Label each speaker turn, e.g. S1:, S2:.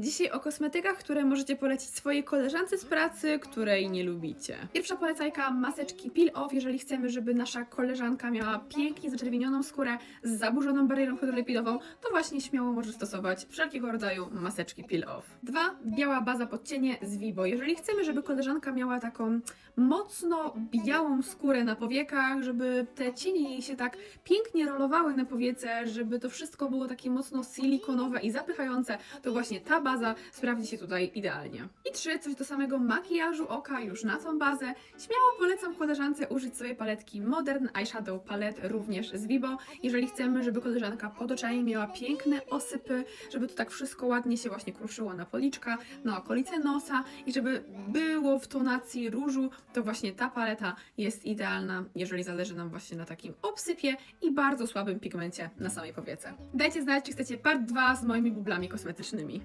S1: Dzisiaj o kosmetykach, które możecie polecić swojej koleżance z pracy, której nie lubicie. Pierwsza polecajka maseczki peel off, jeżeli chcemy, żeby nasza koleżanka miała pięknie zaczerwienioną skórę z zaburzoną barierą hydrolipidową, to właśnie śmiało może stosować wszelkiego rodzaju maseczki peel off. Dwa, biała baza pod cienie z Vibo. Jeżeli chcemy, żeby koleżanka miała taką mocno białą skórę na powiekach, żeby te cienie jej się tak pięknie rolowały na powiece, żeby to wszystko było takie mocno silikonowe i zapychające, to właśnie ta baza sprawdzi się tutaj idealnie. I trzy, coś do samego makijażu oka już na tą bazę. Śmiało polecam koleżance użyć sobie paletki Modern Eyeshadow Palette również z Vibo, jeżeli chcemy, żeby koleżanka pod oczami miała piękne osypy, żeby to tak wszystko ładnie się właśnie kruszyło na policzka, na okolice nosa i żeby było w tonacji różu, to właśnie ta paleta jest idealna, jeżeli zależy nam właśnie na takim obsypie i bardzo słabym pigmencie na samej powiece. Dajcie znać, czy chcecie part 2 z moimi bublami kosmetycznymi.